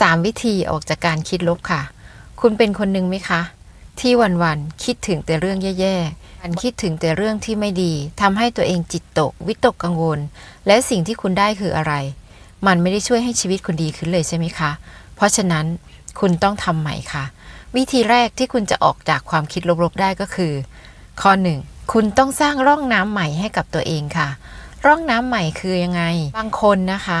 3 วิธีออกจากการคิดลบค่ะ คุณเป็นคนหนึ่งไหมคะ ที่วันๆคิดถึงแต่เรื่องแย่ๆมันคิดถึงแต่เรื่องที่ไม่ดีทำให้ตัวเองจิตตก วิตกกังวล และสิ่งที่คุณได้คืออะไร มันไม่ได้ช่วยให้ชีวิตคุณดีขึ้นเลยใช่ไหมคะ เพราะฉะนั้นคุณต้องทำใหม่ค่ะ วิธีแรกที่คุณจะออกจากความคิดลบๆได้ก็คือ ข้อหนึ่งคุณต้องสร้างร่องน้ำใหม่ให้กับตัวเองค่ะ ร่องน้ำใหม่คือยังไง บางคนนะคะ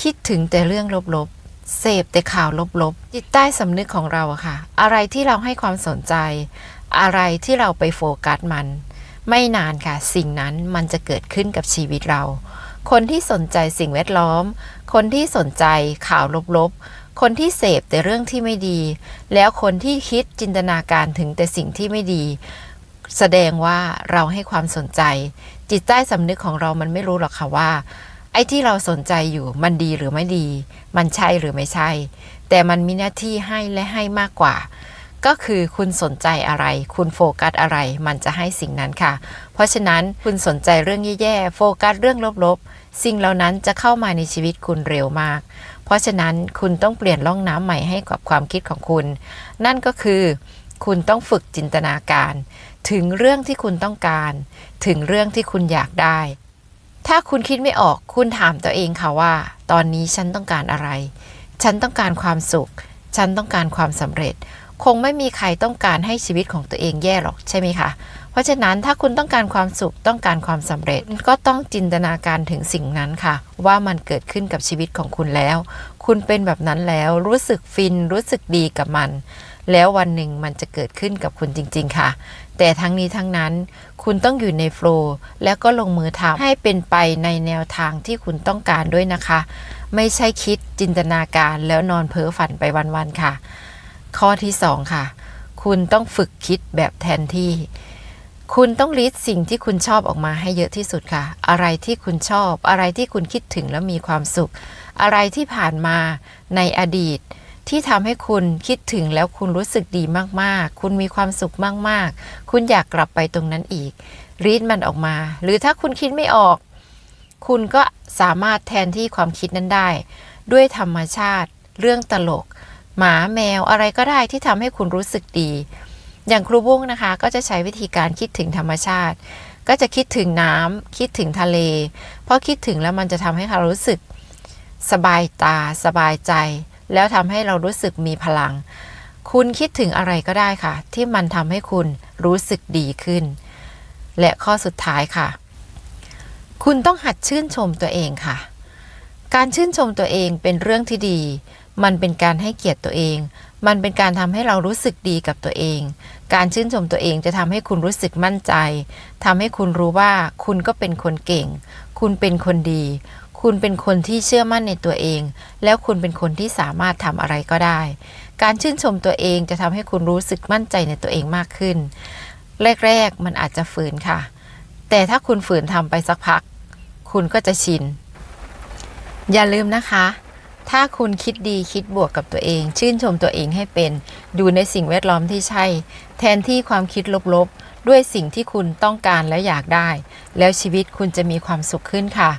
คิดถึงแต่เรื่องลบๆ เสพแต่ข่าวลบๆ จิตใต้สำนึกของเราอะค่ะ อะไรที่เราให้ความสนใจ อะไรที่เราไปโฟกัสมัน ไม่นานค่ะ สิ่งนั้นมันจะเกิดขึ้นกับชีวิตเรา คนที่สนใจสิ่งแวดล้อม คนที่สนใจข่าวลบๆ คนที่เสพแต่เรื่องที่ไม่ดี แล้วคนที่คิดจินตนาการถึงแต่สิ่งที่ไม่ดี แสดงว่าเราให้ความสนใจ จิตใต้สำนึกของเรามันไม่รู้หรอกค่ะว่า อ้ที่เราสนใจอยู่ มันดีหรือไม่ดี มันใช่หรือไม่ใช่ แต่มันมีหน้าที่ให้และให้มากกว่า ก็คือคุณสนใจอะไร คุณโฟกัสอะไร มันจะให้สิ่งนั้นค่ะ เพราะฉะนั้นคุณสนใจเรื่องแย่ๆ โฟกัสเรื่องลบๆ สิ่งเหล่านั้นจะเข้ามาในชีวิตคุณเร็วมาก เพราะฉะนั้นคุณต้องเปลี่ยนร่องน้ำใหม่ให้กับความคิดของคุณ นั่นก็คือคุณต้องฝึกจินตนาการ ถึงเรื่องที่คุณต้องการ ถึงเรื่องที่คุณอยากได้ ถ้าคุณคิดไม่ออกคุณถามตัวเองค่ะว่า ตอนนี้ฉันต้องการอะไร ฉันต้องการความสุข ฉันต้องการความสำเร็จ คงไม่มีใครต้องการให้ชีวิตของตัวเองแย่หรอกใช่ไหมคะเพราะฉะนั้นถ้าคุณต้องการความสุขต้องการความสำเร็จ ก็ต้องจินตนาการถึงสิ่งนั้นค่ะ ว่ามันเกิดขึ้นกับชีวิตของคุณแล้ว คุณเป็นแบบนั้นแล้วรู้สึกฟินรู้สึกดีกับมัน แล้ววันหนึ่งมันจะเกิดขึ้นกับคุณจริง ๆ ค่ะ แต่ทั้งนี้ทั้งนั้น คุณต้องอยู่ในโฟล์แล้วก็ลงมือทำให้เป็นไปในแนวทางที่คุณต้องการด้วยนะคะ ไม่ใช่คิดจินตนาการแล้วนอนเพ้อฝันไปวันๆค่ะ ข้อที่ 2 ค่ะ คุณต้องฝึกคิดแบบแทนที่คุณต้องลิสต์สิ่งที่คุณชอบออกมาให้เยอะที่สุดค่ะ อะไรที่คุณชอบ อะไรที่คุณคิดถึงแล้วมีความสุข อะไรที่ผ่านมาในอดีต ที่ทำให้คุณคิดถึงแล้วคุณรู้สึกดีมากๆ คุณมีความสุขมากๆ คุณอยากกลับไปตรงนั้นอีก รีดมันออกมา หรือถ้าคุณคิดไม่ออก คุณก็สามารถแทนที่ความคิดนั้นได้ ด้วยธรรมชาติ เรื่องตลก หมาแมวอะไรก็ได้ที่ทำให้คุณรู้สึกดี อย่างครูบุ้งนะคะ ก็จะใช้วิธีการคิดถึงธรรมชาติ ก็จะคิดถึงน้ำคิดถึงทะเล เพราะคิดถึงแล้วมันจะทำให้เรารู้สึกสบายตาสบายใจ แล้วทำให้เรารู้สึกมีพลัง คุณคิดถึงอะไรก็ได้ค่ะ ที่มันทำให้คุณรู้สึกดีขึ้น และข้อสุดท้ายค่ะ คุณต้องหัดชื่นชมตัวเองค่ะ การชื่นชมตัวเองเป็นเรื่องที่ดี มันเป็นการให้เกียรติตัวเอง มันเป็นการทำให้เรารู้สึกดีกับตัวเอง การชื่นชมตัวเองจะทำให้คุณรู้สึกมั่นใจทำให้คุณรู้ว่าคุณก็เป็นคนเก่ง คุณเป็นคนดี คุณเป็นคนที่เชื่อมั่นในตัวเอง แล้วคุณเป็นคนที่สามารถทำอะไรก็ได้ การชื่นชมตัวเองจะทำให้คุณรู้สึกมั่นใจในตัวเองมากขึ้น แรกๆมันอาจจะฝืนค่ะ แต่ถ้าคุณฝืนทำไปสักพัก คุณก็จะชิน อย่าลืมนะคะ ถ้าคุณคิดดีคิดบวกกับตัวเอง ชื่นชมตัวเองให้เป็น ดูในสิ่งแวดล้อมที่ใช่ แทนที่ความคิดลบๆ ด้วยสิ่งที่คุณต้องการและอยากได้ แล้วชีวิตคุณจะมีความสุขขึ้นค่ะ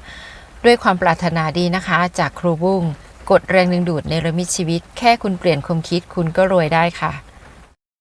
ด้วยความปรารถนาดีนะคะ จากครูบุ้งกดแรงดึงดูดในระมิดชีวิต แค่คุณเปลี่ยนความคิดคุณก็รวยได้ค่ะ